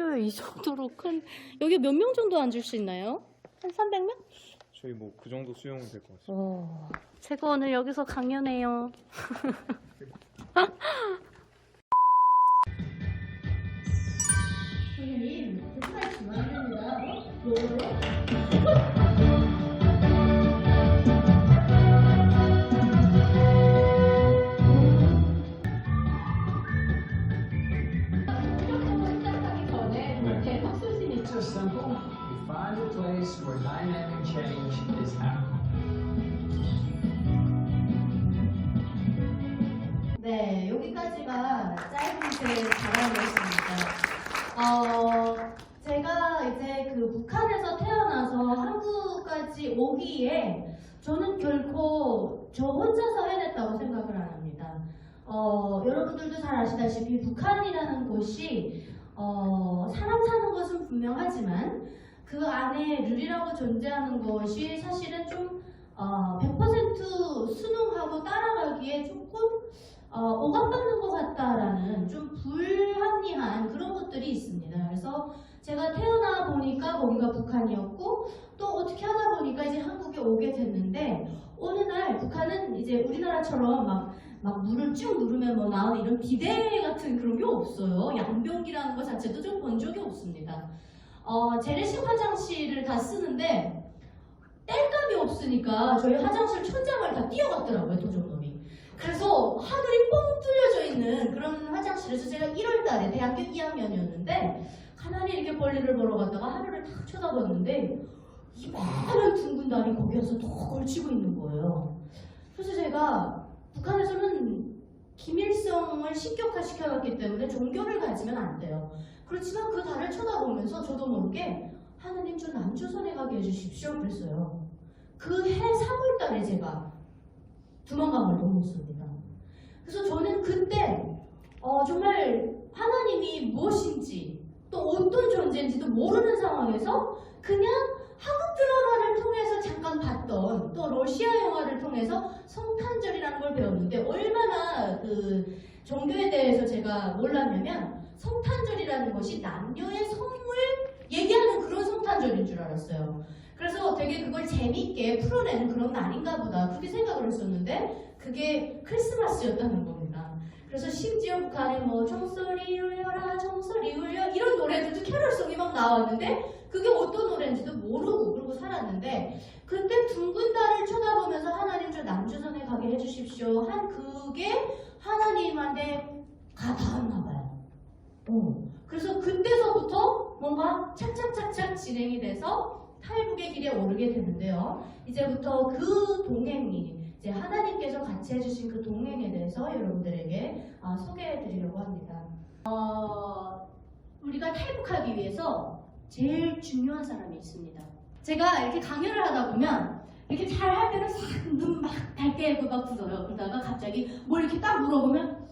학교에 이 정도로 큰 여기 몇 명 정도 앉을 수 있나요? 한 300명? 저희 뭐 그 정도 수용은 될것 같습니다. 오, 제가 오늘 여기서 강연해요. 네, 여기까지가 짧은 제 자랑이었습니다. 어, 제가 이제 그 북한에서 태어나서 한국까지 오기에 저는 결코 저 혼자서 해냈다고 생각을 안 합니다. 어, 여러분들도 잘 아시다시피 북한이라는 곳이 어, 사람 사는 것은 분명하지만 그 안에 룰이라고 존재하는 것이 사실은 좀 어, 100% 순응하고 따라가기에 조금 어, 오감받는 것 같다라는 좀 불합리한 그런 것들이 있습니다. 그래서 제가 태어나 보니까 거기가 북한이었고 또 어떻게 하다 보니까 이제 한국에 오게 됐는데 어느 날 북한은 이제 우리나라처럼 막, 막 물을 쭉 누르면 뭐 나오는 이런 비대 같은 그런 게 없어요. 양변기라는 것 자체도 좀 본 적이 없습니다. 어, 재래식 화장실을 다 쓰는데 뗄감이 없으니까 저희 화장실 천장을 다 띄어갔더라고요, 도적놈이. 그래서 하늘이 뻥 뚫려져 있는 그런 화장실에서 제가 1월 달에 대학교 2학년이었는데 가만히 이렇게 볼일을 보러 갔다가 하늘을 탁 쳐다봤는데 이만한 둥근 달이 거기에서 더 걸치고 있는 거예요. 그래서 제가 북한에서는 김일성을 신격화 시켜놨기 때문에 종교를 가지면 안 돼요. 그렇지만 그 달을 쳐다보면서 저도 모르게 하나님 저 남조선에 가게 해주십시오 그랬어요. 그 해 3월 달에 제가 두만강을 넘었습니다. 그래서 저는 그때 어, 정말 하나님이 무엇인지 또 어떤 존재인지도 모르는 상황에서 그냥 한국 드라마를 통해서 잠깐 봤던 또 러시아 영화를 통해서 성탄절이라는 걸 배웠는데 얼마나 그 종교에 대해서 제가 몰랐냐면 성탄절이라는 것이 남녀의 성을 얘기하는 그런 성탄절인 줄 알았어요. 그래서 되게 그걸 재밌게 풀어내는 그런 날인가 보다 그렇게 생각을 했었는데 그게 크리스마스였다는 겁니다. 그래서 심지어 북한에 뭐 종소리 울려라 종소리 울려 이런 노래들도 캐럴송이 막 나왔는데 그게 어떤 노래인지도 모르고 그러고 살았는데 그때 둥근 달을 쳐다보면서 하나님 저 남조선에 가게 해주십시오 한 그게 하나님한테 가 닿았나 봐요. 어. 그래서 그때서부터 뭔가 착착착착 진행이 돼서 탈북의 길에 오르게 되는데요. 이제부터 그 동행이 이제 하나님께서 같이 해주신 그 동행에 대해서 여러분들에게 아, 소개해드리려고 합니다. 어, 우리가 탈북하기 위해서 제일 중요한 사람이 있습니다. 제가 이렇게 강연을 하다 보면 이렇게 잘할 때는 눈막 밝게 막 굳어요. 그러다가 갑자기 뭘 이렇게 딱 물어보면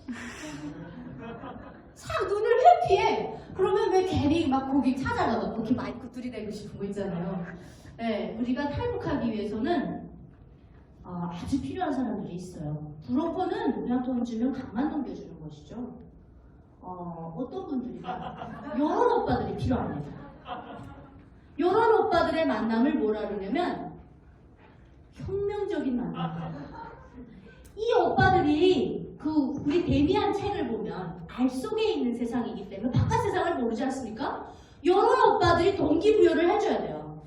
싹 눈을 회피해. 그러면 왜 괜히 막 거기 찾아가고 거기 마이크 들이대고 싶은 거 있잖아요. 네, 우리가 탈북하기 위해서는 아, 아주 필요한 사람들이 있어요. 브로커는 돈 주면 강만 넘겨주는 것이죠. 어, 어떤 분들이가 이런 오빠들이 필요합니다. 이런 오빠들의 만남을 뭐라 그러냐면 혁명적인 만남. 이 오빠들이 그 우리 데미안 책을 보면 알 속에 있는 세상이기 때문에 바깥 세상을 모르지 않습니까? 이런 오빠들이 동기부여를 해줘야 돼요.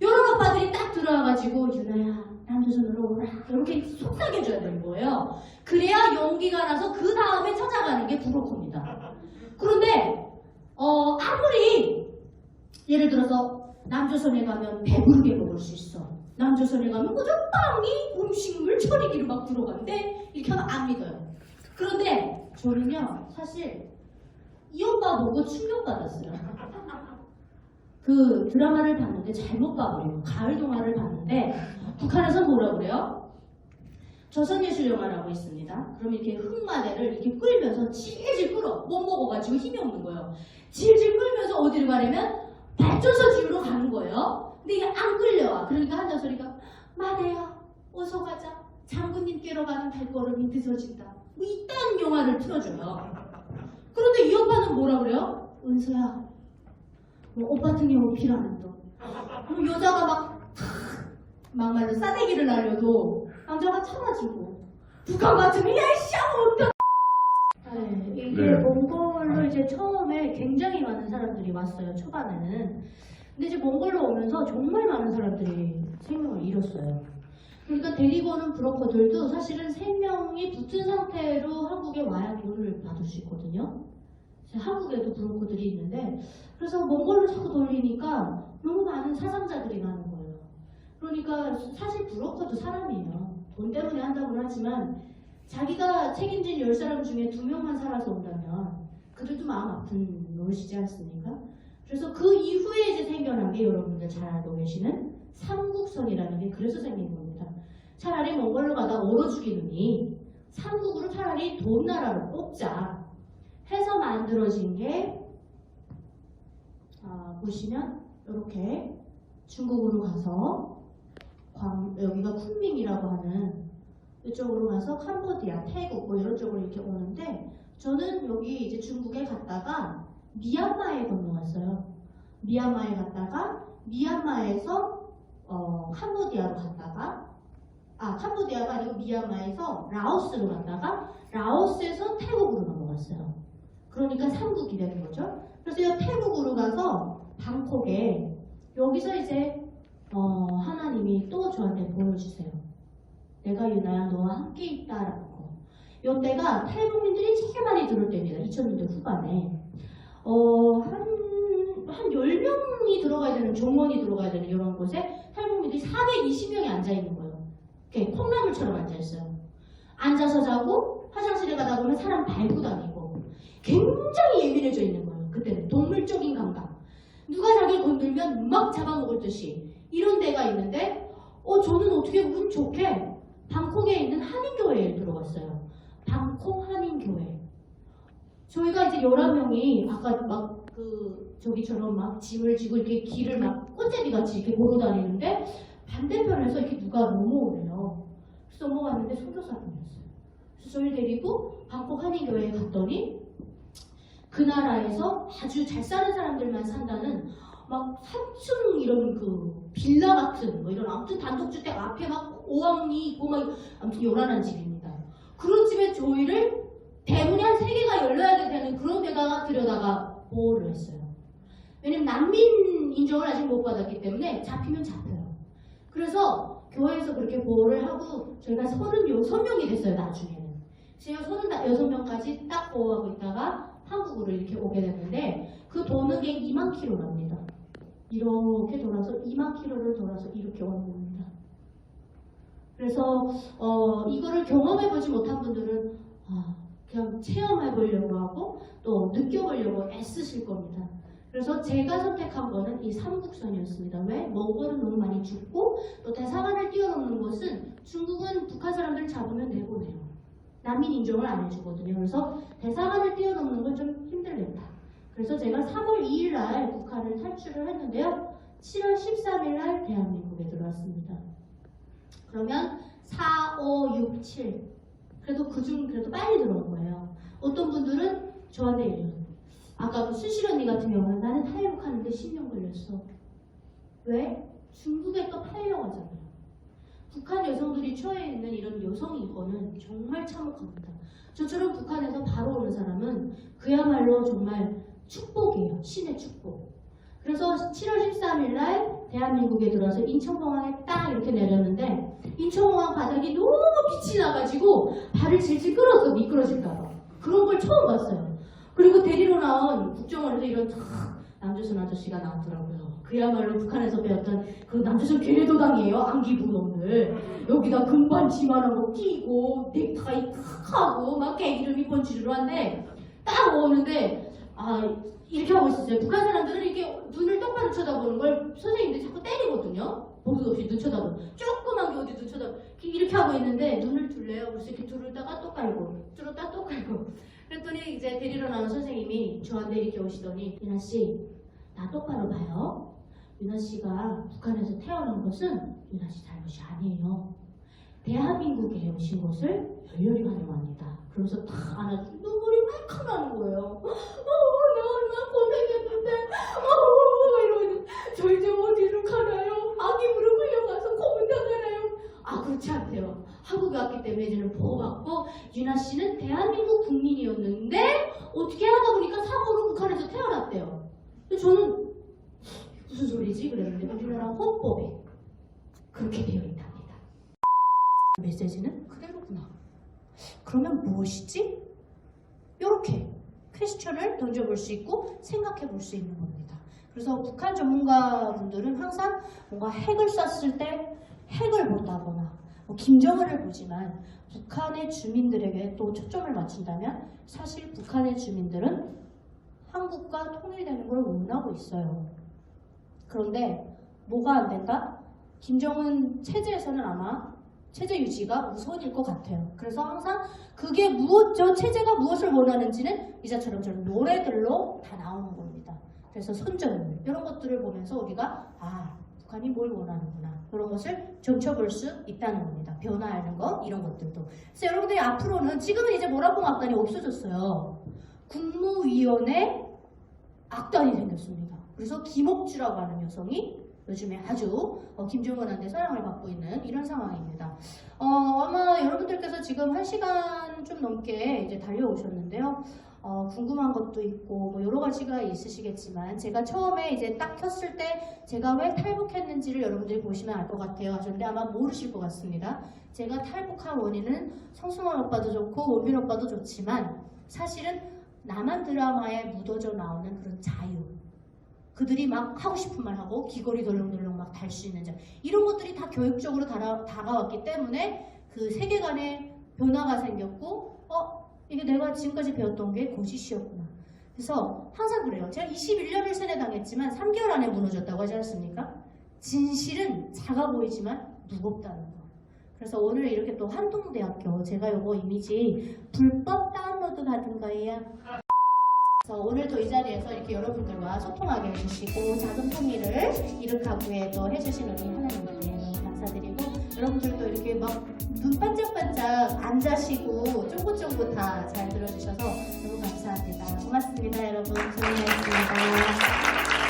이런 오빠들이 딱 들어와가지고 유나야 남조선으로 이렇게 속삭여줘야 되는 거예요. 그래야 용기가 나서 그 다음에 찾아가는 게 브로커입니다. 그런데 어, 아무리 예를 들어서 남조선에 가면 배부르게 먹을 수 있어. 남조선에 가면 그저 빵이 음식물 처리기로 막 들어간대 이렇게 하면 안 믿어요. 그런데 저는요 사실 이 오빠 보고 충격받았어요. 그 드라마를 봤는데 잘못 봐버려요. 가을 동화를 봤는데 북한에서 뭐라 그래요? 조선예술 영화라고 있습니다. 그럼 이렇게 흑마대를 이렇게 끌면서 질질 끌어 못 먹어가지고 힘이 없는 거예요. 질질 끌면서 어디를 가려면 발전소집으로 가는 거예요. 근데 이게 안 끌려와. 그러니까 한자 소리가 마대야 어서 가자. 장군님께로 가는 발걸음이 늦어진다. 뭐 이딴 영화를 틀어줘요. 그런데 이 오빠는 뭐라 그래요? 은서야 뭐옷 같은 경우 필요한 돈. 그럼 여자가 막 막말로 싸대기를 날려도 남자가 참아주고 북한 같으면 야이씨 어떡 네, 이게 네. 몽골로 이제 처음에 굉장히 많은 사람들이 왔어요 초반에는 근데 이제 몽골로 오면서 정말 많은 사람들이 생명을 잃었어요 그러니까 데리고 오는 브로커들도 사실은 생명이 붙은 상태로 한국에 와야 돈을 받을 수 있거든요 한국에도 브로커들이 있는데 그래서 몽골로 자꾸 돌리니까 너무 많은 사상자들이 많은 거예요. 그러니까 사실 브로커도 사람이에요. 돈 때문에 한다고 하지만 자기가 책임진 열 사람 중에 두 명만 살아서 온다면 그들도 마음 아픈 노릇이지 않습니까? 그래서 그 이후에 이제 생겨난 게 여러분들 잘 알고 계시는 삼국선이라는 게 그래서 생긴 겁니다. 차라리 몽골로 가다 얼어 죽이느니 삼국으로 차라리 돈 나라로 뽑자 해서 만들어진 게 아, 보시면 이렇게 중국으로 가서 광, 여기가 쿤밍이라고 하는 이쪽으로 가서 캄보디아, 태국 뭐 이런 쪽으로 이렇게 오는데 저는 여기 이제 중국에 갔다가 미얀마에 건너왔어요. 미얀마에 갔다가 미얀마에서 어, 캄보디아로 갔다가 아 캄보디아가 아니고 미얀마에서 라오스로 갔다가 라오스에서 태국으로 넘어갔어요. 그러니까 삼국이 되는 거죠. 그래서 이 태국으로 가서 방콕에 여기서 이제 어, 하나님이 또 저한테 보여주세요. 내가 유나야 너와 함께 있다라고. 이때가 탈북민들이 제일 많이 들어올 때입니다. 2000년대 후반에. 어, 한, 한 10명이 들어가야 되는, 종원이 들어가야 되는 이런 곳에 탈북민들이 420명이 앉아있는 거예요. 이렇게 콩나물처럼 앉아있어요. 앉아서 자고 화장실에 가다 보면 사람 밟고 다니고 굉장히 예민해져 있는 거예요. 그때는 동물적인 감각. 누가 자기를 건들면 막 잡아먹을 듯이 데가 있는데 어 저는 어떻게 운 좋게 방콕에 있는 한인교회에 들어갔어요. 방콕 한인교회. 저희가 이제 11명이 아까 막 그 저기처럼 막 짐을 지고 이렇게 길을 막 꽃제비 같이 이렇게 보러 다니는데 반대편에서 이렇게 누가 넘어오래요. 그래서 넘어갔는데 선교사님이었어요. 그래서 저희 데리고 방콕 한인교회에 갔더니 그 나라에서 아주 잘 사는 사람들만 산다는 막 3층 이런 그 빌라 같은 뭐 이런 아무튼 단독주택 앞에 막 오왕리 있고 막 아무튼 요란한 집입니다. 그런 집에 저희를 대문이 한 세 개가 열려야 되는 그런 데다가 들여다가 보호를 했어요. 왜냐면 난민 인정을 아직 못 받았기 때문에 잡히면 잡혀요. 그래서 교회에서 그렇게 보호를 하고 저희가 36명이 됐어요 나중에는. 제가 36명까지 딱 보호하고 있다가 한국으로 이렇게 오게 됐는데 그 도는 게 2만 킬로랍니다. 이렇게 돌아서 2만 킬로를 돌아서 이렇게 오는 겁니다. 그래서 어, 이거를 경험해보지 못한 분들은 아, 그냥 체험해보려고 하고 또 느껴보려고 애쓰실 겁니다. 그래서 제가 선택한 거는 이 삼국선이었습니다. 왜? 몽골은 너무 많이 죽고 또 대사관을 뛰어넘는 것은 중국은 북한 사람들 잡으면 내보내요. 난민 인정을 안 해주거든요. 그래서 대사관을 뛰어넘는 건 좀 힘들겠다. 그래서 제가 3월 2일 날 북한을 탈출을 했는데요. 7월 13일 날 대한민국에 들어왔습니다. 그러면 4, 5, 6, 7 그래도 그중 그래도 빨리 들어온 거예요. 어떤 분들은 저한테. 아까 그 순실 언니 같은 경우는 나는 탈북하는데 10년 걸렸어. 왜? 중국에 또 팔려가잖아요. 북한 여성들이 처해 있는 이런 여성 인권은 정말 참혹합니다. 저처럼 북한에서 바로 오는 사람은 그야말로 정말 축복이에요. 신의 축복. 그래서 7월 13일 날 대한민국에 들어와서 인천공항에 딱 이렇게 내렸는데 인천공항 바닥이 너무 빛이 나가지고 발을 질질 끌어서 미끄러질까봐 그런 걸 처음 봤어요. 그리고 데리러 나온 국정원에서 이런 탁 남조선 아저씨가 나왔더라고요. 그야말로 북한에서 배웠던 그 남조선 괴뢰도당이에요. 안기부 놈들. 여기다 금반 지만한 거 끼고 넥타이 탁 하고 막 개기름이 번지르르 한데 딱 오는데 아 이렇게 하고 있었어요. 북한 사람들은 이렇게 눈을 똑바로 쳐다보는 걸 선생님들이 자꾸 때리거든요. 보도 없이 눈 쳐다보는. 조그만 게 어디 눈 쳐다보. 이렇게 하고 있는데 눈을 둘래요. 그래서 이렇게 둘다가 또 깔고, 둘었다 또 깔고. 그랬더니 이제 데리러 나온 선생님이 저한테 이렇게 오시더니 유나 씨, 나 똑바로 봐요. 유나 씨가 북한에서 태어난 것은 유나 씨 잘못이 아니에요. 대한민국에 오신 것을 열렬히 환영합니다. 그러면서 탁 안아주 눈물이 말캉 나는 거예요. 어, 내가 얼마나 고생했는데, 어, 태어났기 때문에 이제는 보호받고 유나 씨는 대한민국 국민이었는데 어떻게 하다 보니까 사고로 북한에서 태어났대요. 근데 저는 무슨 소리지 그랬는데 우리나라 헌법에 그렇게 되어 있답니다. 메시지는 그대로구나. 그러면 무엇이지? 이렇게 퀘스천을 던져볼 수 있고 생각해 볼 수 있는 겁니다. 그래서 북한 전문가분들은 항상 뭔가 핵을 쐈을 때 핵을 본다거나 뭐 김정은을 보지만 북한의 주민들에게 또 초점을 맞춘다면 사실 북한의 주민들은 한국과 통일되는 걸 원하고 있어요. 그런데 뭐가 안 된다? 김정은 체제에서는 아마 체제 유지가 우선일 것 같아요. 그래서 항상 그게 무엇, 저 체제가 무엇을 원하는지는 이자처럼 저런 노래들로 다 나오는 겁니다. 그래서 선전물 이런 것들을 보면서 우리가 아 북한이 뭘 원하는구나 이런 것을 점쳐볼 수 있다는 겁니다. 변화하는 것 이런 것들도. 그래서 여러분들이 앞으로는 지금은 이제 모라봉 악단이 없어졌어요. 국무위원회 악단이 생겼습니다. 그래서 김옥주라고 하는 여성이 요즘에 아주 어, 김정은한테 사랑을 받고 있는 이런 상황입니다. 어, 아마 여러분들께서 지금 한 시간 좀 넘게 이제 달려오셨는데요. 어, 궁금한 것도 있고 뭐 여러 가지가 있으시겠지만 제가 처음에 이제 딱 켰을 때 제가 왜 탈북했는지를 여러분들이 보시면 알 것 같아요. 하셨는데 아마 모르실 것 같습니다. 제가 탈북한 원인은 성승환 오빠도 좋고 원빈 오빠도 좋지만 사실은 남한 드라마에 묻어져 나오는 그런 자유 그들이 막 하고 싶은 말 하고 귀걸이 덜렁덜렁 막 달 수 있는 자 이런 것들이 다 교육적으로 다가, 다가왔기 때문에 그 세계관에 변화가 생겼고 어 이게 내가 지금까지 배웠던 게 거짓이었구나. 그래서 항상 그래요. 제가 21년을 세뇌당했지만 3개월 안에 무너졌다고 하지 않습니까? 진실은 작아 보이지만 무겁다는 거. 그래서 오늘 이렇게 또 한동대학교 제가 요거 이미지 불법 다운로드 받은 거예요. 그래서 오늘도 이 자리에서 이렇게 여러분들과 소통하게 해주시고 작은 통일을 이룩하고 또 해주신 우리 하나님께 감사드리고 여러분들도 이렇게 막 눈 반짝반짝 앉아시고 쫑긋쫑긋 다 잘 들어주셔서 너무 감사합니다. 고맙습니다 여러분. 조용히 하겠습니다.